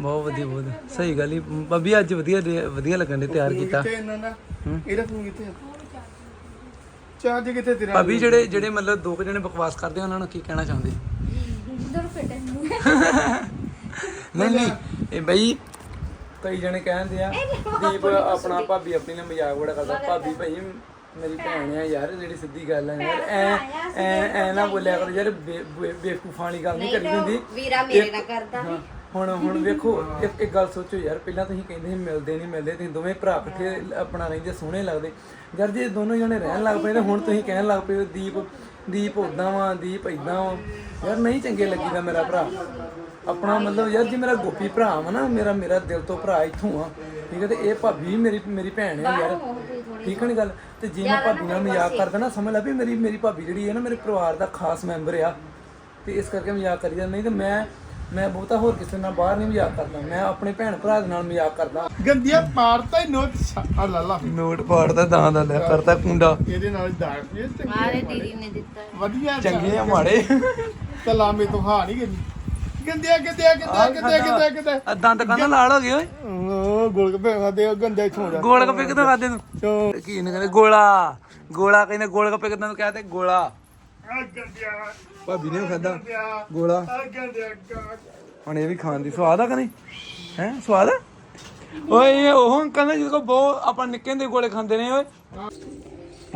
ਬਹੁਤ ਵਧੀਆ ਬਹੁਤ। ਸਹੀ ਗੱਲ ਹੀ ਬੱਬੀ ਅੱਜ ਵਧੀਆ ਵਧੀਆ ਲੱਗਣ ਦੇ ਤਿਆਰ ਕੀਤਾ। ਕਿੱਥੇ ਇਹਨਾਂ ਦਾ ਇਹਦਾ ਫੋਨ ਕਿੱਥੇ ਆ? ਚਾਰਜ ਕਿੱਥੇ ਤੇਰਾ? ਭਾਬੀ ਜਿਹੜੇ ਜਿਹੜੇ ਮਤਲਬ ਦੋ ਕੁ ਜਣੇ ਬਕਵਾਸ ਕਰਦੇ ਆ, ਉਹਨਾਂ ਨੂੰ ਕੀ ਕਹਿਣਾ ਚਾਹੁੰਦੇ? ਦਰ ਫਿਟੇ ਨੂੰ ਨਹੀਂ ਨਹੀਂ। ਇਹ ਬਈ ਕਈ ਜਣੇ ਕਹਿੰਦੇ ਆ ਦੀਪ ਆਪਣਾ ਭਾਬੀ ਆਪਣੀ ਨਾਲ ਮਜ਼ਾਕ ਬੜਾ ਕਰਦਾ। ਭਾਬੀ ਭਾਈ ਮੇਰੀ ਭੈਣ ਆ ਯਾਰ ਜਿਹੜੀ ਸਿੱਧੀ ਗੱਲ ਆ ਯਾਰ। ਐ ਐ ਐ ਨਾ ਬੋਲਿਆ ਕਰੋ ਯਾਰ ਬੇ- ਬੇ- ਬੇਵਕੂਫਾਂ ਵਾਲੀ ਗੱਲ ਨਹੀਂ ਕਰੀ ਹੁੰਦੀ। ਵੀਰਾ ਮੇਰੇ ਨਾਲ ਕਰਦਾ। ਹੁਣ ਹੁਣ ਵੇਖੋ, ਇੱਕ ਇੱਕ ਗੱਲ ਸੋਚੋ ਯਾਰ, ਪਹਿਲਾਂ ਤੁਸੀਂ ਕਹਿੰਦੇ ਸੀ ਮਿਲਦੇ ਨਹੀਂ ਮਿਲਦੇ ਤੁਸੀਂ ਦੋਵੇਂ ਭਰਾ ਇਕੱਠੇ ਆਪਣਾ ਰਹਿੰਦੇ, ਸੋਹਣੇ ਲੱਗਦੇ। ਯਾਰ ਜੇ ਦੋਨੋਂ ਜਣੇ ਰਹਿਣ ਲੱਗ ਪਏ ਤਾਂ ਹੁਣ ਤੁਸੀਂ ਕਹਿਣ ਲੱਗ ਪਏ ਦੀਪ ਦੀਪ ਉਦਾਂ ਵਾ, ਦੀਪ ਇਦਾਂ ਵਾ। ਯਾਰ ਨਹੀਂ ਚੰਗੇ ਲੱਗੀਦਾ ਮੇਰਾ ਭਰਾ। ਆਪਣਾ ਮਤਲਬ ਯਾਰ ਜੇ ਮੇਰਾ ਗੋਪੀ ਭਰਾ ਵਾ ਨਾ, ਮੇਰਾ ਮੇਰਾ ਦਿਲ ਤੋਂ ਭਰਾ ਇੱਥੋਂ ਆ। ਠੀਕ ਹੈ ਤੇ ਇਹ ਭਾਬੀ ਮੇਰੀ ਮੇਰੀ ਭੈਣ ਹੈ ਯਾਰ। ਠੀਕ ਹੈ ਨੀ ਗੱਲ? ਤੇ ਜੇ ਮੈਂ ਭਾਬੀ ਨਾਲ ਮਜ਼ਾਕ ਕਰਦਾ ਨਾ, ਸਮਝ ਲੈ ਵੀ ਮੇਰੀ ਮੇਰੀ ਭਾਬੀ ਜਿਹੜੀ ਹੈ ਨਾ, ਮੇਰੇ ਪਰਿਵਾਰ ਦਾ ਖਾਸ ਮੈਂਬਰ ਆ। ਤੇ ਇਸ ਕਰਕੇ ਮਜ਼ਾਕ ਕਰੀ ਜਾਂਦਾ। ਨਹੀਂ ਤੇ ਮੈਂ ਮੈਂ ਬਹੁਤਾ ਹੋਰ ਕਿਸੇ ਨਾਲ ਬਾਹਰ ਨਹੀਂ ਮਜ਼ਾਕ ਕਰਦਾ। ਮੈਂ ਆਪਣੇ ਭੈਣ ਭਰਾ ਦੇ ਨਾਲ ਮਜ਼ਾਕ ਕਰਦਾ। ਗੰਦੀਆਂ ਪਾੜਤਾ ਹੀ ਨੋਟ ਆ ਲਾ ਲਾ। ਨੋਟ ਪਾੜਦਾ ਦਾਂ ਦਾ ਲਿਆ ਕਰਦਾ ਕੁੰਡਾ। ਇਹਦੇ ਨਾਲ ਦਾਗ ਇਹ ਤੇ ਮਾਰੇ ਦੀਦੀ ਨੇ ਦਿੱਤਾ। ਵਧੀਆ ਚੰਗੇ ਆ ਮਾੜੇ। ਕਲਾਮੇ ਤੋਂ ਹਾਂ ਨਹੀਂ ਗੰਦੀ ਗੰਦੀਆਂ ਗੰਦੀਆਂ ਗੰਦੀਆਂ ਗੰਦੀਆਂ ਗੰਦੀਆਂ। ਗੰਦੀਆਂ ਦੰਦ ਕੰਨ ਲਾਲ ਹੋ ਗਏ ਓਏ? ਉਹ ਗੋਲ ਗੱਪੇ ਖਾਦੇ ਉਹ ਗੰਦਾ ਇੱਥੋਂ ਜਾ। ਗੋਲ ਗੱਪੇ ਕਿੱਥੋਂ ਖਾਦੇ ਤੂੰ? ਕੀ ਨੇ ਕਹਿੰਦੇ ਗੋਲਾ। ਗੋਲਾ ਕਹਿੰਦੇ ਗੋਲ ਗੱਪੇ ਕਿੱਦਾਂ ਨੂੰ ਕਹਤੇ ਗੋਲਾ। ਆ ਗੰਦਿਆ। ਭਾਬੀ ਨੇ ਖਾਦਾ ਗੋਲਾ। ਹੁਣ ਇਹ ਵੀ ਖਾਣ ਦੀ ਸਵਾਦ ਆ ਕਿ ਹੈ, ਸਵਾਦ ਆ? ਓਏ ਉਹ ਅੰਕਲ ਨੇ ਜਿਹਦੇ ਬਹੁਤ, ਆਪਾਂ ਨਿੱਕੇ ਹੁੰਦੇ ਗੋਲੇ ਖਾਂਦੇ ਨੇ, ਓਏ।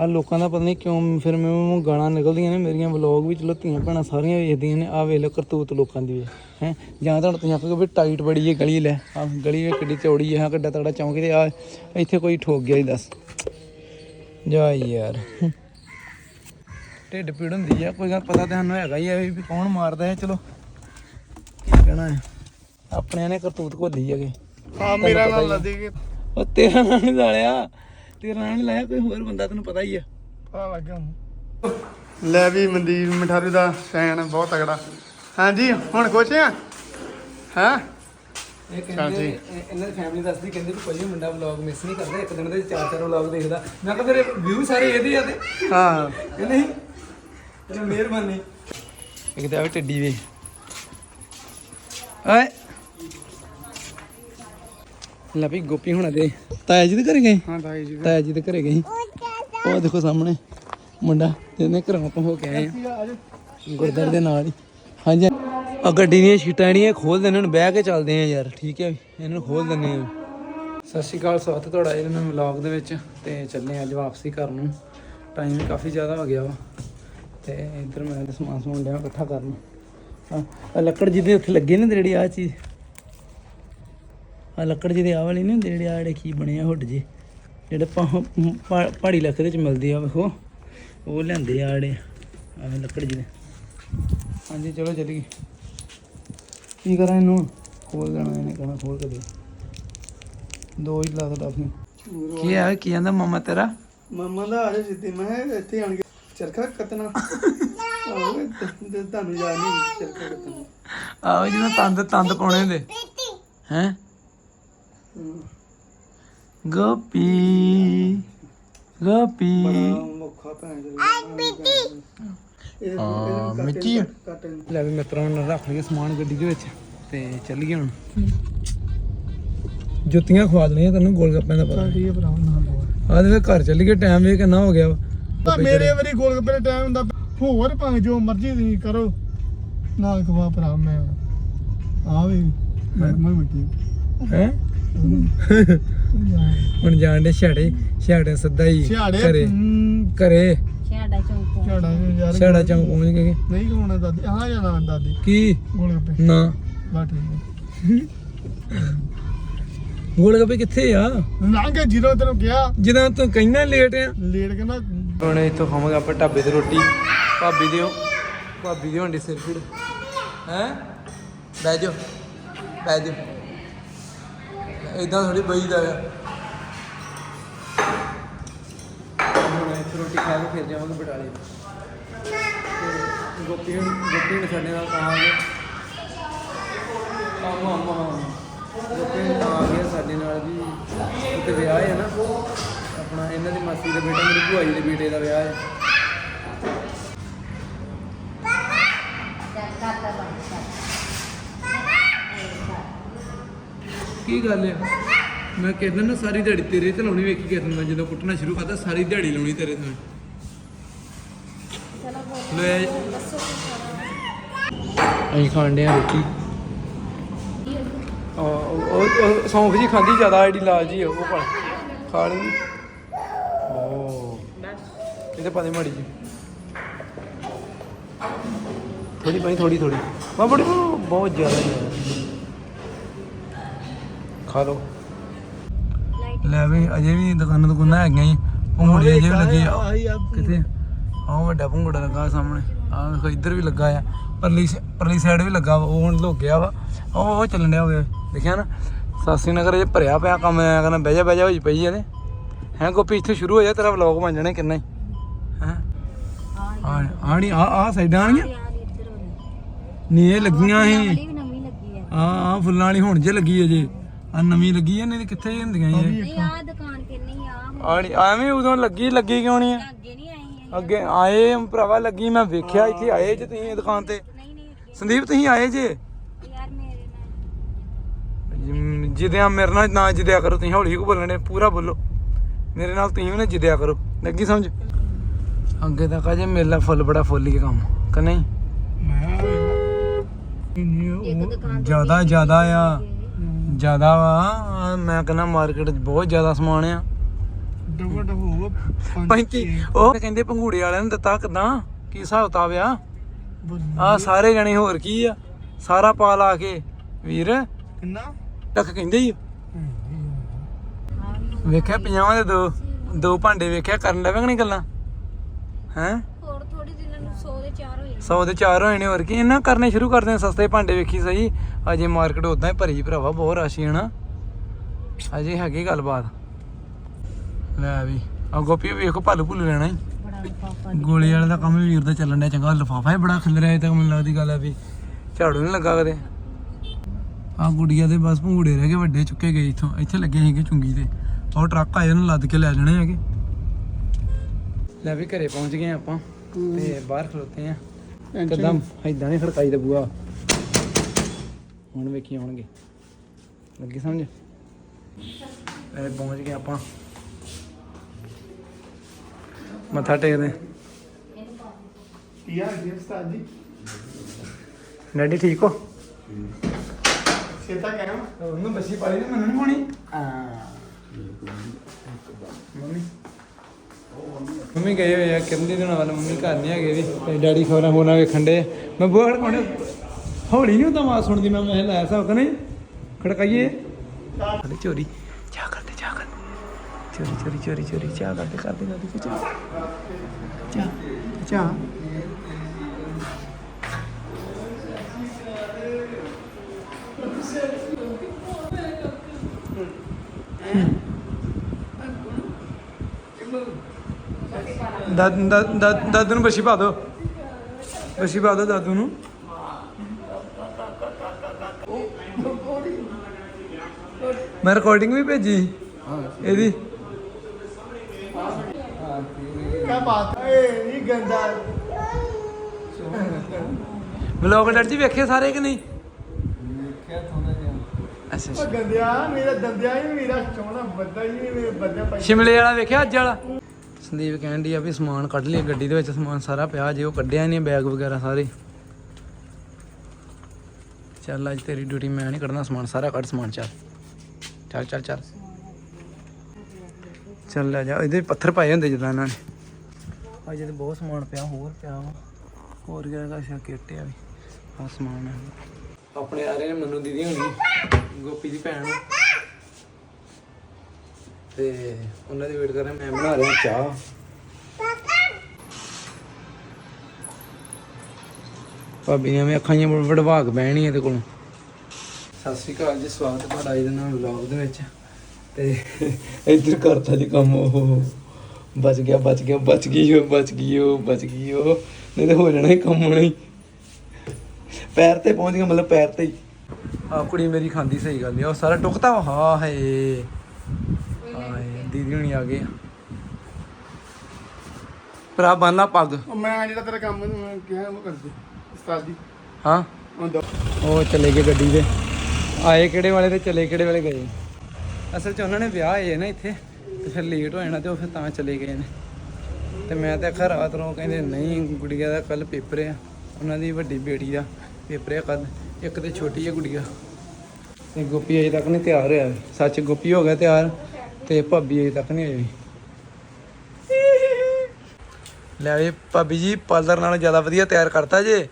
ਆ ਲੋਕਾਂ ਦਾ ਪਤਾ ਨਹੀਂ ਕਿਉਂ ਫਿਰ ਮੈਨੂੰ ਗਾਲਾਂ ਨਿਕਲਦੀਆਂ ਨੇ ਮੇਰੀਆਂ ਵਲੌਗ ਵੀ ਚਲੋ ਧੀਆਂ ਭੈਣਾਂ ਸਾਰੀਆਂ ਵੇਖਦੀਆਂ ਨੇ ਆ ਵੇਖ ਲਓ ਕਰਤੂਤ ਲੋਕਾਂ ਦੀ ਹੈ। ਜਾਂ ਤਾਂ ਤੁਸੀਂ ਆਖੋਗੇ ਵੀ ਟਾਈਟ ਬੜੀ ਹੈ ਗਲੀ ਲੈ ਆ ਗਲੀ ਵੀ ਕਿੱਡੀ ਚੌੜੀ ਹੈ ਹਾਂ ਕਿੱਡਾ ਤਗੜਾ ਚੌਂਕ, ਤੇ ਆ ਇੱਥੇ ਕੋਈ ਠੋਕ ਗਿਆ ਹੀ ਦੱਸ। ਜਾ ਯਾਰ। ਢਿੱਡ ਪੀੜ ਹੁੰਦੀ ਆ ਕੋਈ ਗੱਲ ਪਤਾ ਤਾਂ ਸਾਨੂੰ ਹੈਗਾ ਹੀ ਆ ਵੀ ਕੌਣ ਮਾਰਦਾ ਹੈ ਚਲੋ। ਕੀ ਕਹਿਣਾ ਹੈ? ਆਪਣਿਆਂ ਨੇ ਕਰਤੂਤ ਘੋਲੀ ਹੈਗੇ ਹਾਂ ਮੇਰਾ ਨਾਲ ਲਾ ਦੇਗੇ ਉਹ ਤੇਰਾ ਨਾਂ ਨਹੀਂ ਲਾਇਆ ਤੇਰਾ ਨਾਂ ਨਹੀਂ ਲਾਇਆ ਕੋਈ ਹੋਰ ਬੰਦਾ ਤੈਨੂੰ ਪਤਾ ਹੀ ਆ। ਪਤਾ ਲੱਗ ਗਿਆ ਲੈ ਵੀ ਮਨਦੀਪ ਮਠਾਰੂ ਦਾ ਫੈਨ ਬਹੁਤ ਤਗੜਾ ਹਾਂਜੀ ਹੁਣ ਖੁਸ਼ ਆ? ਹਾਂ? ਇਹ। ਇਹ- ਇਹਨਾਂ ਦੀ ਫੈਮਿਲੀ ਦੱਸਦੀ ਕਹਿੰਦੇ ਕੋਈ ਮੁੰਡਾ ਵਲੌਗ ਮਿਸ ਨਹੀਂ ਕਰਦਾ ਇੱਕ ਦਿਨ ਦੇ ਚਾਰ ਚਾਰ ਵਲੌਗ ਦੇਖਦਾ। ਮੈਂ ਕਿਹਾ ਤੇਰੇ ਵਿਊ ਸਾਰੇ ਇਹਦੇ ਆ ਤੇ। ਹਾਂ। ਇਹ ਨਹੀਂ? ਮਿਹਰਬਾਨੀ। ਇੱਕ ਤਾਂ ਆ ਵੀ ਟੱਡੀ ਵੇ ਓਏ ਲੈ ਵੀ ਗੋਪੀ ਹੁਣਾਂ ਦੇ। ਤਾਇਆ ਜੀ ਦੇ ਘਰੇ ਗਏ? ਹਾਂ ਭਾਈ ਜੀ ਤਾਇਆ ਜੀ ਦੇ ਘਰੇ ਗਏ ਉਹ ਦੇਖੋ ਸਾਹਮਣੇ ਮੁੰਡਾ ਜਿਹਨੇ ਘਰੋਂ ਆਪਾਂ ਹੋ ਕੇ ਆਏ ਆ। ਗੁਰਦਰ ਦੇ ਨਾਲ ਹੀ। ਹਾਂਜੀ। ਆ ਗੱਡੀ ਦੀਆਂ ਸ਼ੀਟਾਂ ਜਿਹੜੀਆਂ ਖੋਲ ਹੁਣ ਬਹਿ ਕੇ ਚੱਲਦੇ ਆ ਯਾਰ। ਠੀਕ ਹੈ ਇਹਨਾਂ ਨੂੰ ਖੋਲ ਦਿੰਦੇ ਆ। ਸਤਿ ਸ਼੍ਰੀ ਅਕਾਲ ਸਵਾਗਤ ਹੈ ਤੁਹਾਡਾ ਇਹਨਾਂ ਨੂੰ ਵਲੌਗ ਦੇ ਵਿੱਚ। ਤੇ ਚੱਲੇ ਆ ਅੱਜ ਵਾਪਸੀ ਘਰ ਨੂੰ। ਟਾਈਮ ਵੀ ਕਾਫੀ ਜ਼ਿਆਦਾ ਹੋ ਗਿਆ ਵਾ। ਤੇ ਇੱਧਰ ਮੈਂ ਤੇ ਸਮਾਨ ਸਮੂਨ ਲਿਆ ਇਕੱਠਾ ਕਰਨ। ਆ ਲੱਕੜ ਜਿਹਦੇ ਉੱਥੇ ਲੱਗੇ ਨੇ ਜਿਹੜੀ ਆ ਚੀਜ਼। ਆ ਲੱਕੜ ਜਿਹਦੇ ਆ ਵਾਲੀ ਨਹੀਂ ਜਿਹੜੇ ਆ ਜਿਹੜੇ ਕੀ ਬਣੇ ਆ ਹੁੱਡ ਜੇ ਜਿਹੜੇ ਪਹਾੜੀ ਇਲਾਕੇ ਦੇ ਵਿੱਚ ਮਿਲਦੇ ਆ ਵੇਖੋ। ਉਹ ਲਿਆਂਦੇ ਆ ਜਿਹੜੇ ਆ ਲੱਕੜ ਜਿਹਦੇ ਹਾਂਜੀ ਚਲੋ ਚੱਲੀਏ। ਕੀ ਕਰਾਂ ਇਹਨੂੰ ਖੋਲ ਦੇਣਾ ਇਹਨੇ ਕਹਣਾ ਖੋਲ ਕੇ ਦੇ। ਦੋ ਹੀ ਲਾ ਦੋ ਆਪਣੀ ਕੀ ਆ ਕੀ ਕਹਿੰਦਾ ਮਮਾ ਤੇਰਾ? ਮਮਾ ਦਾ ਆ ਜਾ ਸਿੱਧੀ ਮੈਂ ਇੱਥੇ ਆਣ ਕੇ ਚਰਖਾ ਕੱਤਣਾ ਆਹ ਤੇ ਤੁਹਾਨੂੰ ਯਾਦ ਨਹੀਂ ਚਰਖਾ ਕੱਤਣਾ ਆਹ ਜਿਹਨਾਂ ਤੰਦ ਤੰਦ ਪਾਉਣੇ ਹੁੰਦੇ। ਹੈ? ਗੋਪੀ ਗੋਪੀ। ਬੜਾ ਮੁੱਖਾ ਭੈਣ ਮਿੱਟੀ। ਕੱਟ ਲੈ ਵੀ ਮਿੱਤਰਾਂ ਨੂੰ ਰੱਖ ਲਈਏ ਸਮਾਨ ਗੱਡੀ ਦੇ ਵਿੱਚ ਤੇ ਚੱਲੀਏ ਹੁਣ। ਜੁੱਤੀਆਂ ਖਵਾ ਦੇਣੀਆਂ ਤੈਨੂੰ ਗੋਲ ਗੱਪਿਆਂ ਦਾ ਪਤਾ। ਠੀਕ ਹੈ ਭਰਾ ਨਾਲ ਆ ਦੇ ਘਰ ਚੱਲੀਏ ਟਾਈਮ ਵੀ ਕਿੰਨਾ ਹੋ ਗਿਆ ਵਾ। ਤਾਂ ਮੇਰੇ ਵਾਰੀ ਗੋਲ ਗੱਪੇ ਦਾ ਟਾਈਮ ਹੁੰਦਾ। ਹੋਰ ਭਾਵੇਂ ਜੋ ਮਰਜ਼ੀ ਤੁਸੀਂ ਕਰੋ। ਨਾਲ ਖਵਾ ਭਰਾ ਮੈਂ ਆ ਵੀ ਮੈਂ ਮੈਂ ਮਿੱਟੀ ਹੈ? ਹੁਣ ਜਾਣ ਦੇ ਛਾੜੇ ਛਾੜੇ ਸਿੱਧਾ ਹੀ ਹਮ, ਘਰੇ। ਛਾੜਾ ਚੌਂਕੋ ਯਾਰ ਛਾੜਾ ਚੌਂਕ ਪਹੁੰਚ ਗਏ। ਨਹੀਂ ਕੋਣਾ ਦਾਦੀ? ਹਾਂ ਜਾਂ ਨਾ ਦਾਦੀ। ਕੀ? ਗੋਲ ਗੱਪੇ। ਨਾ। ਬਾ ਠੀਕ ਗੋਲ ਗੱਪੇ ਕਿੱਥੇ ਆ? ਲੰਘ ਜੀਰੋ ਤੈਨੂੰ ਕਿਹਾ ਜਦੋਂ ਤੂੰ ਕਹਿਣਾ ਲੇਟ ਆ। ਲੇਟ ਕਹਿੰਦਾ ਹੁਣ ਇੱਥੋਂ ਖਾਵਾਂਗੇ ਆਪਾਂ ਢਾਬੇ ਤੇ ਰੋਟੀ। ਭਾਬੀ ਦਿਓ। ਭਾਬੀ ਦੀ ਹੰਡੀ ਸਿਰ ਪੀੜ ਹੈ? ਬਹਿ ਜਾਓ। ਬਹਿ ਜਾਓ। ਇਦਾਂ ਥੋੜੀ ਬਈਦਾ ਆ। ਹੁਣ ਇੱਥੇ ਰੋਟੀ ਖਾ ਕੇ ਫਿਰ ਜਾਵਾਂਗੇ ਬਟਾਲੇ। ਤੇ ਗੋਪੀ ਗੋਪੀ ਨੇ ਸਾਡੇ ਨਾਲ ਆਵਾਂਗੇ। ਆਮਾ ਆਮਾ ਗੋਪੀ ਨੇ ਆ ਗਿਆ ਸਾਡੇ ਨਾਲ ਵੀ। ਉੱਤੇ ਵਿਆਹ ਹੈ ਨਾ। ਆਪਣਾ ਇਹਨਾਂ ਦੀ ਮਾਸੀ ਦਾ ਬੇਟਾ ਮੇਰੀ ਭੂਆ ਜੀ ਦੇ ਬੇਟੇ ਦਾ ਵਿਆਹ ਹੈ। ਕੀ ਗੱਲ ਆ? ਮੈਂ ਕਹਿੰਦਾ ਨਾ ਸਾਰੀ ਦਿਹਾੜੀ ਤੇਰੇ ਤੇ ਲਾਉਣੀ ਵੇਖੀ ਕਿਰਨ ਮੈਂ ਜਦੋਂ ਕੁੱਟਣਾ ਸ਼ੁਰੂ ਕਰਦਾ ਸਾਰੀ ਦਿਹਾੜੀ ਲਾਉਣੀ ਤੇਰੇ ਤੇ ਲੈ। ਅਸੀਂ ਖਾਣ ਡਿਆ ਰੋਟੀ। ਉਹ ਉਹ ਸੌਂਫ ਜੀ ਖਾਂਦੀ ਜ਼ਿਆਦਾ ਐਡੀ ਲਾਲ ਜੀ ਆ, ਉਹ ਖਾ ਖਾ ਲਈ। ਇਹਦੇ ਪਾਦੇ ਮਾੜੀ ਜੀ ਥੋੜੀ ਪਾਈ ਥੋੜੀ ਥੋੜੀ ਮੈਂ ਬੜੀ ਬਹੁਤ ਜ਼ਿਆਦਾ ਹੀ ਆ। ਖਾ ਲਓ। ਲੈ ਵੀ ਅਜੇ ਵੀ ਦੁਕਾਨਾਂ ਦੁਕਾਨਾਂ ਹੈਗੀਆਂ ਹੀ ਭੰਗੂੜੇ ਅਜੇ ਵੀ ਲੱਗੇ ਆ। ਆ ਕਿੱਥੇ? ਆਹ ਵੱਡਾ ਭੰਗੂੜਾ ਲੱਗਾ ਸਾਹਮਣੇ। ਆਹ ਵੇਖੋ ਇੱਧਰ ਵੀ ਲੱਗਾ ਆ। ਪਰਲੀ ਪਰਲੀ ਸਾਈਡ ਵੀ ਲੱਗਾ ਵਾ। ਉਹ ਹੁਣ ਲੁੱਕ ਗਿਆ ਵਾ। ਉਹ ਉਹ ਚੱਲਣ ਡਿਆ ਹੋਵੇ ਦੇਖਿਆ ਨਾ? ਸਾਸੀ ਨਗਰ ਇਹ ਭਰਿਆ ਪਿਆ ਕੰਮ ਐ ਕਹਿੰਦਾ ਬਹਿ ਜਾ ਬਹਿ ਜਾ ਹੋਈ ਪਈ ਇਹਦੇ। ਹੈ ਗੋਪੀ ਇੱਥੇ ਸ਼ੁਰੂ ਹੋ ਜਾ ਤੇਰਾ ਵਲੌਗ ਬਣ ਜਾਣਾ ਕਿੰਨਾ ਹੀ ਹੈ। ਆ ਆਣੀ ਆ ਆ ਸਾਈਡਾਂ ਆਣੀਆਂ ਨਹੀਂ ਇਹ ਲੱਗੀਆਂ ਸੀ ਵੀ ਨਵੀਂ ਲੱਗੀ ਆ। ਆ ਆ ਫੁੱਲਾਂ ਵਾਲੀ ਹੁਣ ਜੇ ਲੱਗੀ ਅਜੇ। ਆ ਨਵੀਂ ਲੱਗੀ ਐ ਨਹੀਂ ਤੇ ਕਿੱਥੇ ਹੁੰਦੀਆਂ ਇਹ? ਆ। ਦੁਕਾਨ ਕਿੰਨੀ ਆ ਆਣੀ ਐਵੇਂ ਉਦੋਂ ਲੱਗੀ ਲੱਗੀ ਕਿਉਂ ਨਹੀਂ ਆ? ਅੱਗੇ ਨਹੀਂ ਆਈ ਹੈ ਅੱਗੇ ਆਏ ਭਰਾਵਾ ਲੱਗੀ ਮੈਂ ਵੇਖਿਆ ਇੱਥੇ ਆਏ ਜੇ ਤੁਸੀਂ ਇਹ ਦੁਕਾਨ ਤੇ। ਨਹੀਂ ਨਹੀਂ ਅੱਗੇ। ਸੰਦੀਪ ਤੁਸੀਂ ਆਏ ਜੇ? ਯਾਰ ਮੇਰੇ ਨਾਲ ਜਿਦਿਆ ਮੇਰੇ ਨਾਲ ਨਾ ਜਿਦਿਆ ਕਰੋ ਤੁਸੀਂ ਹੌਲੀ ਕੋ ਬੋਲਣੇ ਪੂਰਾ ਬੋਲੋ। ਮੇਰੇ ਨਾਲ ਤੁਸੀਂ ਵੀ ਨਾ ਜਿਦਿਆ ਕਰੋ। ਲੱਗੀ ਸਮਝ? ਅੱਗੇ ਤੱਕ ਅਜੇ ਮੇਲਾ ਫੁੱਲ ਬੜਾ ਫੁੱਲ ਹੀ ਕੰਮ ਕਿ ਨਹੀਂ? ਮੈਂ ਤੇ ਜ਼ਿਆਦਾ ਜ਼ਿਆਦਾ ਆ ਜ਼ਿਆਦਾ ਵਾ ਮੈਂ ਕਹਿੰਦਾ ਮਾਰਕੀਟ 'ਚ ਬਹੁਤ ਜ਼ਿਆਦਾ ਸਮਾਨ ਆ। ਡਬਲ ਉਹ ਕਹਿੰਦੇ ਪੰਗੂੜੇ ਵਾਲਿਆਂ ਨੂੰ ਦਿੱਤਾ ਕਿਦਾਂ? ਕੀ ਹਿਸਾਬ ਕਿਤਾਬ ਆ? ਆ ਸਾਰੇ ਜਣੇ ਹੋਰ ਕੀ ਆ? ਸਾਰਾ ਪਾ ਲਾ ਕੇ ਵੀਰ। ਕਿੰਨਾ? ਟੱਕ ਕਹਿੰਦੇ ਹੀ ਵੇਖਿਆ ਪੰਜਾਹਾਂ ਦੇ ਦੋ ਦੋ ਭਾਂਡੇ ਵੇਖਿਆ ਕਰਨ ਲੱਗੇ ਕਿ ਨਹੀਂ ਗੱਲਾਂ? ਹੈ? ਹੋਰ ਥੋੜੀ ਦਿਨਾਂ ਨੂੰ 100 ਦੇ 4 ਹੋ ਜਾਣੇ 100 ਦੇ ਚਾਰ ਹੋਏ ਨੇ ਹੋਰ ਕੀ। ਇਹਨਾਂ ਕਰਨੇ ਸ਼ੁਰੂ ਕਰਦੇ ਨੇ ਸਸਤੇ ਭਾਂਡੇ ਵੇਖੀ ਸਹੀ। ਅਜੇ ਮਾਰਕੀਟ ਉਦਾਂ ਹੀ ਭਰੀ ਭਰਾਵਾ ਬਹੁਤ ਰਾਸ਼ੀ ਹੈ ਨਾ ਅਜੇ ਹੈਗੀ ਗੱਲਬਾਤ। ਲੈ ਵੀ ਆ ਗੋਪੀ ਵੇਖੋ ਭਾਲੂ ਭੁੱਲੂ ਲੈਣਾ ਹੀ। ਗੋਲੀ ਵਾਲੇ ਦਾ ਕੰਮ ਵੀ ਵੀਰ ਦਾ ਚੱਲਣ ਡਿਆ ਚੰਗਾ ਲਫਾਫਾ ਹੀ ਬੜਾ ਖਿਲ ਰਿਹਾ ਤੱਕ ਮੈਨੂੰ ਲੱਗਦੀ ਗੱਲ ਆ ਵੀ ਝਾੜੂ ਨਹੀਂ ਲੱਗਾ ਕਦੇ। ਆ ਗੁੜੀਆ ਦੇ ਬਸ ਭੂੜੇ ਰਹਿ ਗਏ ਵੱਡੇ ਚੁੱਕੇ ਗਏ ਇਥੋਂ ਇੱਥੇ ਲੱਗੇ ਸੀਗੇ ਚੁੰਗੀ ਤੇ ਉਹ ਟਰੱਕ ਆਏ ਉਹਨੂੰ ਲੱਦ ਕੇ ਲੈ ਜਾਣੇ ਹੈਗੇ। ਲੈ ਵੀ ਘਰੇ ਪਹੁੰਚ ਗਏ ਆਪਾਂ ਤੇ ਬਾਹਰ ਖਲੋਤੇ ਆ ਕਦਮ ਐਦਾਂ ਨਹੀਂ। ਖੜਕਾਈ ਦਾ ਬੂਆ ਹੁਣ ਵੇਖੀ ਆਉਣਗੇ। ਲੱਗੀ ਸਮਝ? ਇਹ ਪਹੁੰਚ ਗਏ ਆਪਾਂ। ਮੱਥਾ ਟੇਕਦੇ ਯਾਰ ਜੀ ਉਸਤਾਦ ਜੀ? ਡੈਡੀ ਠੀਕ ਹੋ? ਸੇਤਾ ਕਹਿਣਾ ਉਹਨੂੰ ਬੱਸੀ ਪਾਲੀ ਤੇ ਮੈਨੂੰ ਨਹੀਂ ਪਾਉਣੀ। ਮੰਮੀ। ਮੰਮੀ ਗਏ ਹੋਏ ਆ, ਕਿਰਨ ਦਿਨਾਂ ਵਾਲਾ, ਮੰਮੀ ਘਰ ਨਹੀਂ ਹੈਗੇ ਵੀ ਤੇ ਡੈਡੀ ਖਬਰਾਂ ਹੋਣਾ ਵੇਖਣ ਦੇ ਮੈਂ ਬੂਹਾ ਖੜਕਾਉਣੇ ਹੌਲੀ ਨਹੀਂ ਹੁੰਦਾ ਆਵਾਜ਼ ਸੁਣਦੀ ਮੈਂ ਮੈਂ ਲਾਇਆ ਸਾ ਨਹੀਂ। ਖੜਕਾਈਏ। ਅਰੇ ਚੋਰੀ, ਚਾਹ ਕਰਦੇ ਚਾਹ ਕਰਦੇ। ਚੋਰੀ ਚੋਰੀ ਚੋਰੀ ਚੋਰੀ, ਚਾਹ ਕਰਦੇ ਕਰਦੇ ਕਰਦੇ, ਚਾਹ। ਚਾਹ ਚਾਹ। ਦਾਦੂ ਦਾ- ਦਾ- ਦਾਦੂ ਨੂੰ ਬੱਛੀ ਪਾ ਦੋ। ਬੱਛੀ ਪਾ ਦੋ ਦਾਦੂ ਨੂੰ। ਮੈਂ ਰਿਕਾਰਡਿੰਗ ਵੀ ਭੇਜੀ। ਇਹਦੀ। ਕੀ ਬਾਤ ਹੈ ਇਹ ਗੰਦਾ ਵਲੌਗ ਡਰ ਜੀ ਵੇਖੇ ਸਾਰੇ ਕਿ ਨਹੀਂ? ਅੱਛਾ ਉਹ ਅੱਛਾ ਗੰਦਿਆ ਮੇਰਾ ਦੰਦਿਆ ਹੀ ਮੇਰਾ ਚੋਣਾ ਬੱਦਾ ਹੀ ਮੇਰੇ ਬੱਦਾ ਪਈ ਸ਼ਿਮਲੇ ਵਾਲਾ ਵੇਖਿਆ ਅੱਜ ਵਾਲਾ? ਸੰਦੀਪ ਕਹਿਣ ਡਈ ਆ ਵੀ ਸਮਾਨ ਕੱਢ ਲਿਆ ਗੱਡੀ ਦੇ ਵਿੱਚ, ਸਮਾਨ ਸਾਰਾ ਪਿਆ, ਜੇ ਉਹ ਕੱਢਿਆ ਨਹੀਂ ਬੈਗ ਵਗੈਰਾ ਸਾਰੇ। ਚੱਲ ਅੱਜ ਤੇਰੀ ਡਿਊਟੀ ਮੈਂ ਨਹੀਂ ਕੱਢਣਾ ਸਮਾਨ, ਸਾਰਾ ਕੱਢ ਸਮਾਨ, ਚੱਲ। ਚੱਲ ਚੱਲ ਚੱਲ। ਚੱਲ ਲੈ ਜਾ, ਇਹਦੇ ਪੱਥਰ ਪਾਏ ਹੁੰਦੇ ਜਿੱਦਾਂ ਇਹਨਾਂ ਨੇ। ਅੱਜ ਤੇ ਬਹੁਤ ਸਮਾਨ ਪਿਆ, ਹੋਰ ਪਿਆ ਵਾ। ਹੋਰ ਕਿਹੜਾ ਦਾ ਕਿੱਟਿਆ ਵੀ। ਆ ਸਮਾਨ ਹੈ। ਆਪਣੇ ਆ ਰਹੇ ਨੇ, ਮੈਨੂੰ ਦੀਦੀ ਹੋਣੀ, ਗੋਪੀ ਦੀ ਭੈਣ। ਤੇ ਉਹਨਾਂ ਦੀ ਵੇਟ ਕਰ ਰਿਹਾ, ਮੈਂ ਬਣਾ ਰਿਹਾ ਚਾਹ। ਭਾਬੀ ਨੇ ਐਵੇਂ ਅੱਖਾਂ ਜਿਹੀਆਂ ਵੜਵਾ ਕੇ ਬਹਿਣੀ ਇਹਦੇ ਕੋਲੋਂ। ਸਤਿ ਸ਼੍ਰੀ ਅਕਾਲ ਜੀ, ਸਵਾਗਤ ਹੈ ਤੁਹਾਡਾ ਇਹਦੇ ਨਾਲ ਵਲੌਗ ਦੇ ਵਿੱਚ। ਤੇ ਇੱਧਰ ਕਰਤਾ ਜੀ ਕੰਮ ਉਹ। ਬਚ ਗਿਆ ਬਚ ਗਿਆ, ਬਚ ਗਈ ਉਹ ਬਚ ਗਈ ਉਹ ਬਚ ਗਈ ਉਹ ਨਹੀਂ ਤੇ ਹੋ ਜਾਣਾ ਹੀ ਕੰਮ ਹੋਣਾ ਹੀ। ਪੈਰ ਤੇ ਪਹੁੰਚ ਗਿਆ, ਮਤਲਬ ਪੈਰ ਤੇ ਹੀ। ਆ ਕੁੜੀ ਮੇਰੀ ਖਾਂਦੀ ਸਹੀ ਗੱਲ ਨਹੀਂ ਉਹ ਸਾਰਾ ਟੁਕਤਾ ਹਾ ਹੈ ਹਾਏ ਦੀਦੀ ਹੁਣੀ ਆ ਗਏ ਭਰਾ ਬੰਨਾ ਪੱਗ? ਉਹ ਮੈਂ ਜਿਹੜਾ ਤੇਰਾ ਕੰਮ ਨੂੰ ਮੈਂ ਕਿਹਾ ਉਹ ਕਰ ਦੇ ਉਸਤਾਦ ਜੀ। ਹਾਂ? ਉਹ ਦੋ ਉਹ ਚਲੇ ਗਏ ਗੱਡੀ ਦੇ ਆਏ ਕਿਹੜੇ ਵਾਲੇ ਤੇ ਚਲੇ ਕਿਹੜੇ ਵਾਲੇ ਗਏ? ਅਸਲ 'ਚ ਉਹਨਾਂ ਨੇ ਵਿਆਹ ਹੈ ਨਾ ਇੱਥੇ ਤੇ ਫਿਰ ਲੇਟ ਹੋ ਜਾਣਾ ਤੇ ਉਹ ਫਿਰ ਤਾਂ ਚਲੇ ਗਏ ਨੇ। ਤੇ ਮੈਂ ਤੇ ਆਖਿਆ ਰਾਤ ਨੂੰ ਕਹਿੰਦੇ ਨਹੀਂ ਗੁੜੀਆ ਦਾ ਕੱਲ ਪੇਪਰ ਆ। ਉਹਨਾਂ ਦੀ ਵੱਡੀ ਬੇਟੀ ਦਾ ਪੇਪਰ ਆ ਕੱਲ ਇੱਕ ਤੇ ਛੋਟੀ ਆ ਗੁੜੀਆ। ਤੇ ਗੋਪੀ ਅਜੇ ਤੱਕ ਨਹੀਂ ਤਿਆਰ ਹੋਇਆ। ਸੱਚ ਗੋਪੀ ਹੋ ਗਿਆ ਤਿਆਰ? ਤੇ ਭਾਬੀ ਅਜੇ ਤੱਕ ਨਹੀਂ ਆਈ। ਲੈ ਵੀ ਭਾਬੀ ਜੀ ਪਾਰਲਰ ਨਾਲੋਂ ਜ਼ਿਆਦਾ ਵਧੀਆ ਤਿਆਰ ਕਰਤਾ ਜੇ।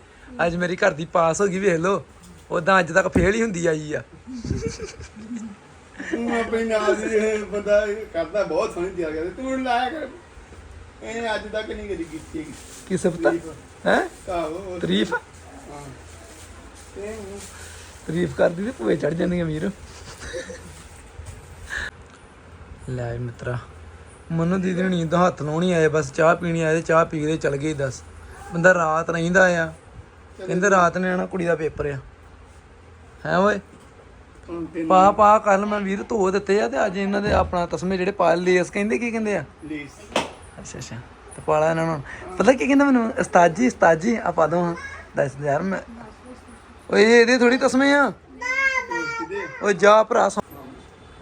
ਅੱਜ ਮੇਰੀ ਘਰ ਦੀ ਪਾਸ ਹੋ ਗਈ ਵੇਖ ਲਓ। ਉਦਾਂ ਅੱਜ ਤੱਕ ਫੇਲ ਹੀ ਹੁੰਦੀ ਆਈ ਆ। ਤੂੰ ਆਪਣੇ ਨਾਲ ਦੀ ਇਹ ਬੰਦਾ ਕਰਦਾ ਬਹੁਤ ਸੋਹਣੀ ਤਿਆਰ ਕਰਦਾ। ਤੂੰ ਲਾਇਆ ਕਰ। ਇਹ ਅੱਜ ਤੱਕ ਨਹੀਂ ਕਦੀ ਕੀਤੀ। ਕੀ ਸਿਫਤ ਹੈ? ਆਹੋ ਤਾਰੀਫ ਹਾਂ। ਤੇ ਤਾਰੀਫ ਕਰਦੀ ਤੇ ਭੂਏ ਚੜ ਜਾਂਦੀਆਂ ਵੀਰ ਲੈ ਵੀ ਮਿੱਤਰਾ। ਮਨੂ ਦੀਦੀ ਨੂੰ ਨੀਂਦ ਹੱਥ ਲਾਉਣੀ ਆਏ ਬਸ ਚਾਹ ਪੀਣੀ ਆਏ ਤੇ ਚਾਹ ਪੀ ਕੇ ਤੇ ਚਲ ਗਏ ਦੱਸ। ਬੰਦਾ ਰਾਤ ਰਹਿੰਦਾ ਆ ਕਹਿੰਦੇ ਰਾਤ ਨੇ ਆਣਾ ਕੁੜੀ ਦਾ ਪੇਪਰ ਆ। ਹੈ ਓਏ? ਤੇ ਪਾ ਪਾ ਕੱਲ ਮੈਂ ਵੀਰ ਧੋ ਦਿੱਤੇ ਆ ਤੇ ਅੱਜ ਇਹਨਾਂ ਦੇ ਆਪਣਾ ਤਸਮੇ ਜਿਹੜੇ ਪਾ ਲੇਸ ਕਹਿੰਦੇ ਕੀ ਕਹਿੰਦੇ ਆ? ਅੱਛਾ ਅੱਛਾ ਤੇ ਪਾਲਾ ਇਹਨਾਂ ਨੂੰ। ਪਤਾ ਕੀ ਕਹਿੰਦਾ ਮੈਨੂੰ? ਉਸਤਾਦ ਜੀ ਉਸਤਾਦ ਜੀ ਆ ਪਾ ਦੋ ਹਾਂ ਦੱਸ ਯਾਰ ਮੈਂ। ਓਏ ਇਹਦੇ ਥੋੜੀ ਤਸਮੇ ਆ। ਓਏ ਜਾ ਭਰਾ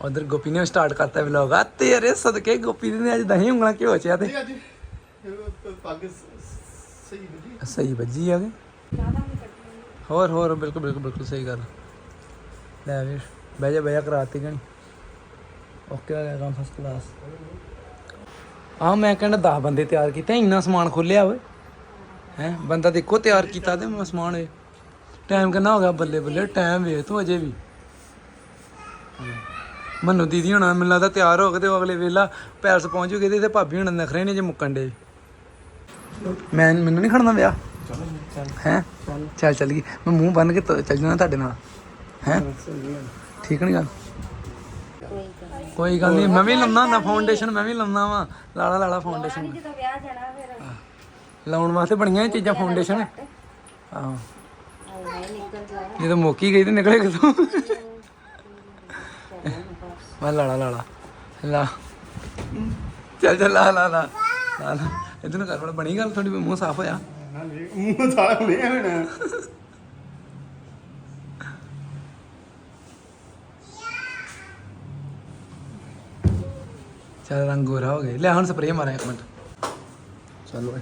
ਉਧਰ ਗੋਪੀ ਨੇ ਸਟਾਰਟ ਕਰਤਾ ਵਲੌਗ ਆ। ਤੇਰੇ ਸਦਕੇ ਗੋਪੀ ਨੇ ਅੱਜ ਦਹੀਂ ਉਂਗਲਾਂ ਕਿਉਂ ਚਿਆ ਤੇ। ਅੱਜ ਪੱਗ ਸਹੀ ਬਜੀ ਸਹੀ ਵੱਜੀ ਆ ਗਏ ਹੋਰ ਹੋਰ ਬਿਲਕੁਲ ਬਿਲਕੁਲ ਬਿਲਕੁਲ ਸਹੀ ਗੱਲ ਲੈ ਵੀਰ ਬਹਿ ਜਾ ਬਹਿ ਜਾ ਕਰਾਤੀ ਗਣੀ। ਓਕੇ ਆ ਗਿਆ ਕੰਮ ਫਸਟ ਕਲਾਸ ਆ ਮੈਂ ਕਹਿੰਦਾ 10 ਬੰਦੇ ਤਿਆਰ ਕੀਤੇ ਇੰਨਾ ਸਮਾਨ ਖੋਲਿਆ ਓਏ। ਹੈ ਬੰਦਾ ਦੇਖੋ ਤਿਆਰ ਕੀਤਾ ਤੇ ਮੈਂ ਸਮਾਨ ਏ ਟਾਈਮ ਕਿੰਨਾ ਹੋ ਗਿਆ ਬੱਲੇ ਬੱਲੇ ਟਾਈਮ ਵੇਖ ਤੂੰ ਅਜੇ ਵੀ। ਮੰਨੂ ਦੀਦੀ ਹੁਣਾਂ, ਮੈਨੂੰ ਲੱਗਦਾ ਤਿਆਰ ਹੋ ਗਏ ਤੇ ਉਹ ਅਗਲੇ ਵੇਲਾ ਪੈਲਸ ਪਹੁੰਚ ਜੂਗੇ ਤੇ ਇਹਦੇ ਭਾਬੀ ਹੁਣਾਂ ਨਖਰੇ ਨੇ ਜੇ ਮੁੱਕਣ ਦੇ ਮੈਂ, ਮੈਨੂੰ ਨਹੀਂ ਖੜਨਾ ਵਿਆਹ? ਹੈ? ਚੱਲ ਚੱਲ ਗਈ। ਮੈਂ ਮੂੰਹ ਬੰਨ ਕੇ ਚੱਲ ਜਾਣਾ ਤੁਹਾਡੇ ਨਾਲ। ਹੈ? ਠੀਕ ਨਹੀਂ ਗੱਲ? ਕੋਈ ਗੱਲ ਨਹੀਂ ਮੈਂ ਵੀ ਲਾਉਣਾ ਨਾ ਫਾਊਂਡੇਸ਼ਨ ਮੈਂ ਵੀ ਲਾਉਣਾ ਵਾ। ਲਾਲਾ ਲਾਲਾ ਫਾਊਂਡੇਸ਼ਨ ਲਾਉਣ ਵਾਸਤੇ ਬਣੀਆਂ ਚੀਜ਼ਾਂ ਫਾਊਂਡੇਸ਼ਨ ਆਹੋ। ਜਦੋਂ ਮੋਕੀ ਗਈ ਤੇ ਨਿਕਲੇ ਕਿਦੋਂ ਮੈਂ ਲਾਲਾ ਲਾਲਾ ਲਾ। ਚੱਲ ਚੱਲ ਲਾ ਲਾ ਲਾ। ਲਾ ਇਧਰ ਨੂੰ ਕਰ ਬੜਾ ਬਣੀ ਗੱਲ ਤੁਹਾਡੀ ਮੂੰਹ ਸਾਫ਼ ਹੋਇਆ। ਮੂੰਹ ਸਾਰਾ ਨਹੀਂ ਹੋਣਾ। ਚੱਲ ਰੰਗ ਗੋਰਾ ਹੋ ਗਿਆ ਲੈ ਹੁਣ ਸਪਰੇਅ ਮਾਰਾਂ ਇੱਕ ਮਿੰਟ। ਚੱਲ ਓਏ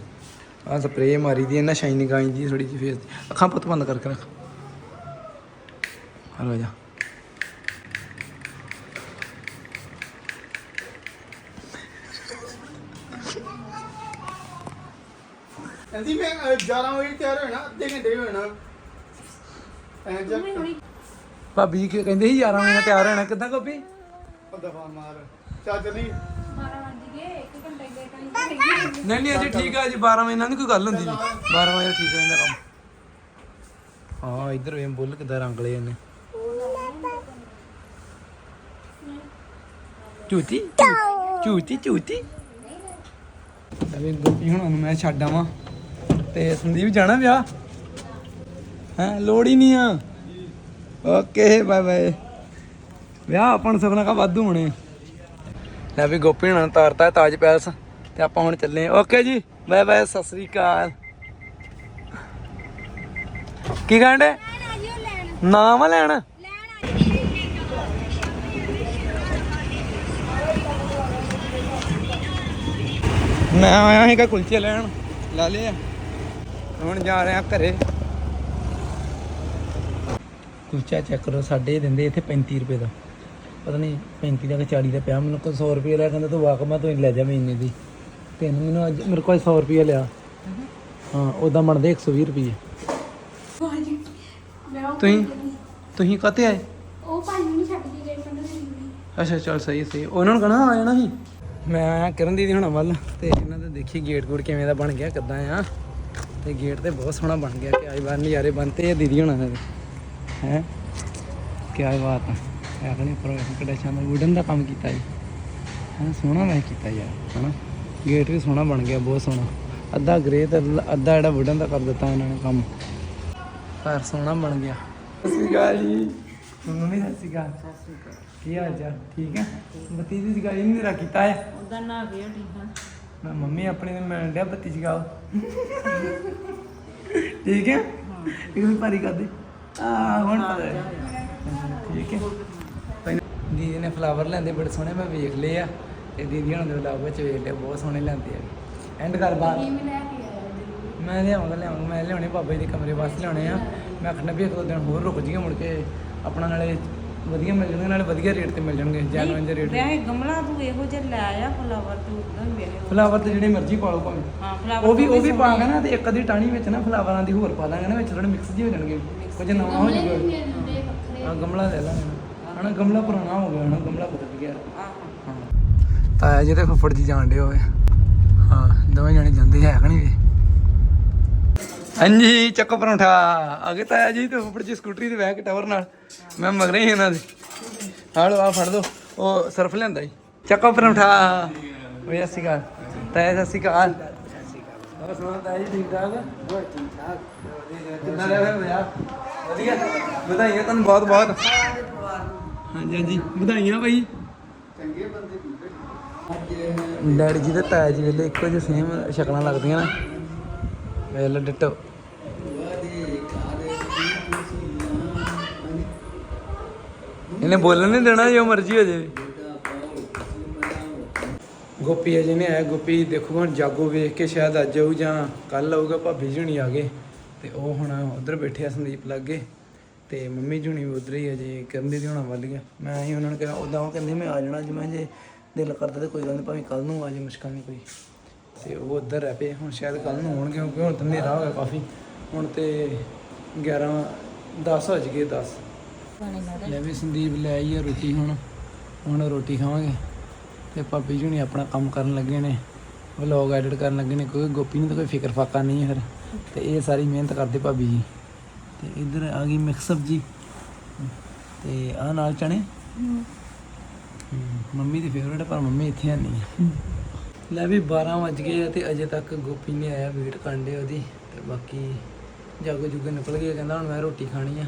ਆ ਸਪਰੇਅ ਮਾਰੀ ਦੀ ਇਹਨਾਂ ਸ਼ਾਈਨਿੰਗ ਆਈ ਦੀ ਥੋੜੀ ਜਿਹੀ ਫੇਸ ਅੱਖਾਂ ਪੁੱਤ ਬੰਦ ਕਰਕੇ ਰੱਖ। ਹਲੋ ਜਾ। ਕਹਿੰਦੀ ਮੈਂ ਅ, 11 ਵਜੇ ਤਿਆਰ ਹੋਣਾ ਅੱਧੇ ਘੰਟੇ ਹੋਣਾ ਐਂ ਜਾ ਭਾਬੀ ਕੀ ਕਹਿੰਦੇ ਸੀ 11 ਵਜੇ ਨਾਲ ਤਿਆਰ ਹੋਣਾ? ਕਿੱਦਾਂ ਗੋਪੀ? ਦਫਾ ਮਾਰ। ਚੱਲ ਚਲੀ 12 ਵਜ ਗਏ 1 ਘੰਟੇ ਲੇਟ ਆਈ। ਨਹੀਂ ਨਹੀਂ ਅਜੇ ਠੀਕ ਆ ਅਜੇ 12 ਵਜੇ ਨਾਲ ਨਹੀਂ ਕੋਈ ਗੱਲ ਹੁੰਦੀ ਜੀ। 12 ਵਜੇ ਠੀਕ ਰਹਿੰਦਾ ਕੰਮ। ਹਾਂ ਇੱਧਰ ਵੇ ਬੁੱਲ ਕਿੱਦਾਂ ਰੰਗ ਲਏ ਇਹਨੇ। ਝੂਤੀ ਝੂਤੀ ਝੂਤੀ ਅਵੇ ਗੋਪੀ ਹੁਣ ਨੂੰ ਮੈਂ ਛੱਡ ਆਵਾਂ। ਤੇ ਸੰਦੀਪ ਜਾਣਾ ਵਿਆਹ? ਹੈ, ਲੋੜ ਹੀ ਨਹੀਂ ਆ। Okay, bye bye. ਵਿਆਹ ਆਪਾਂ ਨੂੰ ਸਭਨਾ ਕਾ ਵਾਧੂ ਹੋਣੇ ਲੈ ਵੀ ਗੋਪੀ ਹੁਣਾਂ ਨੂੰ ਤਾਰਤਾ ਹੈ ਤਾਜ ਪੈਲਸ, ਤੇ ਆਪਾਂ ਹੁਣ ਚੱਲੇ ਓਕੇ ਜੀ, ਬਾਏ ਬਾਏ, ਸਤਿ ਸ੍ਰੀ ਅਕਾਲ। ਕੀ ਕਹਿੰਦੇ ਨਾਮ ਆ ਲੈਣ? ਮੈਂ ਆਇਆ ਸੀਗਾ ਕੁਲਚੇ ਲੈਣ। ਲਾ ਲਿਆ ਹੁਣ ਜਾ ਰਿਹਾ ਘਰੇ। ਕੁਲਚਾ ਚੈੱਕ ਕਰੋ ਸਾਡੇ ਦਿੰਦੇ ਇੱਥੇ 35 ਰੁਪਏ ਦਾ। ਪਤਾ ਨਹੀਂ 35 ਦਾ ਕਿ 40 ਦਾ ਪਿਆ ਮੈਨੂੰ ਕੋਈ 100 ਰੁਪਏ ਲਿਆ ਕਹਿੰਦਾ ਤੂੰ ਵਾਕ ਮੈਂ ਤੂੰ ਲੈ ਜਾ ਮਹੀਨੇ ਦੀ। ਤੇ ਮੈਨੂੰ ਅੱਜ ਮੇਰੇ ਕੋਲ 100 ਰੁਪਏ ਲਿਆ। ਹਾਂ ਉਦਾਂ ਬਣਦੇ 120 ਰੁਪਏ। ਤੁਸੀਂ ਤੁਸੀਂ ਕਾਤੇ ਆਏ? ਉਹ ਭਾਈ ਨੂੰ ਛੱਡ ਕੇ ਗਏ ਮੈਨੂੰ ਅੱਛਾ ਚਲ ਸਹੀ ਸਹੀ। ਉਹਨਾਂ ਨੂੰ ਕਹਣਾ ਆ ਜਾਣਾ ਸੀ? ਮੈਂ ਆਇਆ ਕਿਰਨ ਦੀਦੀ ਹੁਣਾਂ ਵੱਲ ਤੇ ਇਹਨਾਂ ਦੇ ਦੇਖੀ ਗੇਟ ਗੂਟ ਕਿਵੇਂ ਦਾ ਬਣ ਗਿਆ ਕਿੱਦਾਂ ਆ। ਤੇ ਗੇਟ ਤੇ ਬਹੁਤ ਸੋਹਣਾ ਬਣ ਗਿਆ ਕਿ ਆਈ ਵਾਰ ਨਜ਼ਾਰੇ ਬਣਤੇ ਆ ਦੀਦੀ ਹੁਣਾਂ ਦੇ ਹੈ? ਕੀ ਬਾਤ ਹੈ ਇਹ ਆਪਣੇ ਪਰ ਕਿਹੜਾ ਸ਼ਾਨਦਾਰ ਵੁਡਨ ਦਾ ਕੰਮ ਕੀਤਾ ਜੀ। ਹਾਂ ਸੋਹਣਾ ਮੈਂ ਕੀਤਾ ਯਾਰ ਹਨਾ? ਗੇਟ ਵੀ ਸੋਹਣਾ ਬਣ ਗਿਆ ਬਹੁਤ ਸੋਹਣਾ। ਅੱਧਾ ਗ੍ਰੇ ਤੇ ਅੱਧਾ ਜਿਹੜਾ ਵੁਡਨ ਦਾ ਕਰ ਦਿੱਤਾ ਇਹਨਾਂ ਨੇ ਕੰਮ। ਘਰ ਸੋਹਣਾ ਬਣ ਗਿਆ। ਸਤਿ ਸ਼੍ਰੀ ਅਕਾਲ ਜੀ। ਮੰਮੀ ਸਤਿ ਸ਼੍ਰੀ ਅਕਾਲ। ਕੀ ਹਾਲ ਚਾਲ? ਠੀਕ ਹੈ? ਬੱਤੀ ਦੀ ਨਹੀਂ ਮੇਰਾ ਕੀਤਾ ਹੈ? ਉਦਾਂ ਨਾ ਗਿਆ ਠੀਕ ਆ? ਮੈਂ ਮੰਮੀ ਆਪਣੀ ਨੇ ਮੈਂ ਡਿਆ ਬੱਤੀ ਜਗਾਓ ਠੀਕ ਹੈ? ਇੱਕ ਵੀ ਭਾਰੀ ਕਰ ਦੇ। ਆ ਹੁਣ ਪਤਾ ਹੈ। ਠੀਕ ਹੈ? ਪਹਿਲਾਂ ਦੀਦੀ ਨੇ ਫਲਾਵਰ ਲੈਂਦੇ ਬੜੇ ਸੋਹਣੇ ਮੈਂ ਵੇਖ ਲਏ ਆ। ਤੇ ਦੀਦੀ ਹੁਣ ਦੇ ਵਲੌਗ ਵਿੱਚ ਵੇਖ ਲਏ ਬਹੁਤ ਸੋਹਣੇ ਲੈਂਦੇ ਆ। ਐਂਡ ਕਰ ਬਾਤ ਕੀ ਮੈਂ ਲੈ ਕੇ ਆਇਆ ਜੀ ਮੈਂ ਲਿਆਵਾਂਗਾ ਲਿਆਵਾਂਗਾ ਮੈਂ ਲਿਆਉਣੇ ਬਾਬਾ ਜੀ ਦੇ ਕਮਰੇ ਵਾਸਤੇ ਲਿਆਉਣੇ ਆ। ਮੈਂ ਆਖਣਾ ਵੀ ਇੱਕ ਦੋ ਦਿਨ ਹੋਰ ਰੁਕ ਜੀਏ ਮੁੜ ਕੇ। ਆਪਣਾ ਨਾਲੇ ਵਧੀਆ ਮਿਲ ਜਾਣਗੇ ਨਾਲੇ ਵਧੀਆ ਰੇਟ ਤੇ ਮਿਲ ਜਾਣਗੇ ਜੈਨੂਇਨ ਦੇ ਰੇਟ ਵੈਸੇ ਗਮਲਾ ਤੂੰ ਇਹੋ ਜਿਹਾ ਲੈ ਆ ਫਲਾਵਰ ਤੂੰ ਉਦਾਂ ਹੀ ਫਲਾਵਰ ਤੇ ਜਿਹੜੇ ਮਰਜ਼ੀ ਪਾ ਲਓ ਭਾਵੇਂ। ਹਾਂ ਫਲਾਵਰ ਉਹ ਵੀ ਉਹ ਵੀ ਪਾਵਾਂਗੇ ਨਾ ਤੇ ਇੱਕ ਅੱਧੀ ਟਾਣੀ ਵਿੱਚ ਨਾ ਫਲਾਵਰਾਂ ਦੀ ਹੋਰ ਪਾ ਦਾਂਗੇ ਨਾ ਵਿੱਚ ਥੋੜੇ ਮਿਕਸ ਜਿਹੇ ਹੋ ਜਾਣਗੇ। ਕੁਝ ਨਵਾਂ ਹੋ ਜਾਊਗਾ। ਹਾਂ ਗਮਲਾ ਲੈ ਲਾਂਗੇ। ਨਾ ਗਮਲਾ ਪੁਰਾਣਾ ਹੋ ਗਿਆ ਹਣਾ ਗਮਲਾ ਬਦਲ ਗਿਆ। ਆਹੋ। ਹਾਂ। ਤਾਇਆ ਜੀ ਤੇ ਫੁੱਫੜ ਜੀ ਜਾਣ ਡੇ ਹੋਏ। ਹਾਂ ਦੋਵੇਂ ਜਣੇ ਜਾਂਦੇ ਹੈ ਕਣੀ ਵੀ? ਹਾਂਜੀ ਚੱਕੋ ਪਰੌਂਠਾ। ਗਏ ਤਾਇਆ ਜੀ ਤੇ ਫੁੱਫੜ ਜੀ ਸਕੂਟਰੀ ਤੇ ਬਹਿ ਕੇ ਟਾਵਰ ਨਾਲ। ਮੈਂ ਮਗਰੇ ਹੀ ਇਹਨਾਂ ਦੇ। ਹਾਲੋ ਆ ਫੜ ਦੋ। ਉਹ ਸਰਫ ਲਿਆਂਦਾ ਜੀ। ਚੱਕੋ ਪਰੌਂਠਾ ਓਏ ਸਤਿ ਸ਼੍ਰੀ ਅਕਾਲ। ਤਾਇਆ ਸਤਿ ਸ਼੍ਰੀ ਅਕਾਲ। ਹੋਰ ਸੁਣਾ ਤਾਇਆ ਠੀਕ ਠਾਕ? ਹੋਰ ਠੀਕ ਠਾਕ। ਕਿੰਨਾ ਰਿਹਾ ਫਿਰ ਵਿਆਹ ਵਧੀਆ। ਵਧਾਈਆਂ ਤੁਹਾਨੂੰ ਬਹੁਤ ਬਹੁਤ। ਹਾਂਜੀ ਹਾਂਜੀ। ਵਧਾਈਆਂ ਭਾਈ ਡੈਡੀ ਜੀ ਤੇ ਤਾਇਆ ਜੀ ਵੇਲੇ ਇੱਕੋ ਜਿਹੇ ਸੇਮ ਸ਼ਕਲਾਂ ਲੱਗਦੀਆਂ ਨਾ। ਵੇਲੇ ਡਿੱਟੋ। ਇਹਨੇ ਬੋਲਣ ਨਹੀਂ ਦੇਣਾ ਜੋ ਮਰਜ਼ੀ ਹੋ ਜਾਵੇ। ਗੋਪੀ ਅਜੇ ਨੇ ਆਇਆ। ਗੋਪੀ, ਦੇਖੋ ਹੁਣ ਜਾਗੋ ਵੇਖ ਕੇ ਸ਼ਾਇਦ ਅੱਜ ਆਊ ਜਾਂ ਕੱਲ ਆਊਗਾ, ਭਾਬੀ ਜੁਣੀ ਆ ਗਏ। ਤੇ ਉਹ ਹੁਣ ਉਧਰ ਬੈਠੇ ਆ ਸੰਦੀਪ ਲੱਗੇ। ਤੇ ਮੰਮੀ ਜੁਣੀ ਵੀ ਉਧਰ ਹੀ ਅਜੇ ਕਰਨ ਦੀ ਹੋਣਾ ਵੱਲ ਗਿਆ ਮੈਂ ਹੀ ਉਹਨਾਂ ਨੂੰ ਕਿਹਾ ਉਦਾਂ ਉਹ ਕਹਿੰਦੇ, ਮੈਂ ਆ ਜਾਣਾ ਜੇ, ਮੈਂ ਜੇ ਦਿਲ ਕਰਦਾ ਤੇ ਕੋਈ ਗੱਲ ਨਹੀਂ ਭਾਵੇਂ ਕੱਲ ਨੂੰ ਆ ਜੇ, ਮੁਸ਼ਕਲ ਨਹੀਂ ਕੋਈ। ਤੇ ਉਹ ਉਧਰ ਰਹਿ ਪਏ। ਹੁਣ ਸ਼ਾਇਦ ਕੱਲ ਨੂੰ ਆਉਣਗੇ, ਕਿਉਂਕਿ ਹੁਣ ਤਾਂ ਹਨੇਰਾ ਹੋ ਗਿਆ ਕਾਫੀ। ਹੁਣ ਤੇ 11 10 ਵਜ ਗਏ 10 ਲੈ ਵੀ ਸੰਦੀਪ ਲੈ ਆਈ ਆ ਰੋਟੀ ਹੁਣ। ਹੁਣ ਰੋਟੀ ਖਾਵਾਂਗੇ। ਤੇ ਭਾਬੀ ਜੀ ਹੁਣੀ ਆਪਣਾ ਕੰਮ ਕਰਨ ਲੱਗੇ ਨੇ। ਵਲੌਗ ਐਡਿਟ ਕਰਨ ਲੱਗੇ ਨੇ। ਕੋਈ ਗੋਪੀ ਨੂੰ ਤਾਂ ਕੋਈ ਫਿਕਰ ਫਾਕਾ ਨਹੀਂ ਹੈ ਫਿਰ। ਤੇ ਇਹ ਸਾਰੀ ਮਿਹਨਤ ਕਰਦੇ ਭਾਬੀ ਜੀ। ਤੇ ਇੱਧਰ ਆ ਗਈ ਮਿਕਸ ਸਬਜੀ। ਤੇ ਆ ਨਾਲ ਚਣੇ। ਮੰਮੀ ਦੀ ਫੇਵਰੇਟ ਪਰ ਮੰਮੀ ਇੱਥੇ ਹੈ ਨਹੀਂ। ਲੈ ਵੀ 12 ਵਜ ਗਏ ਆ ਤੇ ਅਜੇ ਤੱਕ ਗੋਪੀ ਨਹੀਂ ਆਇਆ ਵੇਟ ਕਰਨ ਦੇ ਉਹਦੀ। ਤੇ ਬਾਕੀ ਜਾਗੋ ਜੁਗੇ ਨਿਕਲ ਗਿਆ ਕਹਿੰਦਾ ਹੁਣ ਮੈਂ ਰੋਟੀ ਖਾਣੀ ਆ।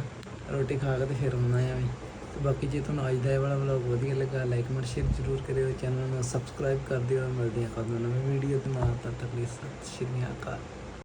ਰੋਟੀ ਖਾ ਕੇ ਤੇ ਫਿਰ ਆਉਣਾ ਆ ਵੀ। ਤੇ ਬਾਕੀ ਜੇ ਤੁਹਾਨੂੰ ਅੱਜ ਦਾ ਇਹ ਵਾਲਾ ਵਲੌਗ ਵਧੀਆ ਲੱਗਾ ਲਾਈਕ ਕਮੈਂਟ ਸ਼ੇਅਰ ਜ਼ਰੂਰ ਕਰਿਓ ਚੈਨਲ ਨੂੰ। ਸਬਸਕ੍ਰਾਈਬ ਕਰ ਦਿਓ। ਮਿਲਦੇ ਹਾਂ ਕੱਲ੍ਹ ਨਵੀਂ ਵੀਡੀਓ ਦੇ ਨਾਲ। ਤਦ ਤੱਕ ਲਈ ਸਤਿ ਸ਼੍ਰੀ ਅਕਾਲ।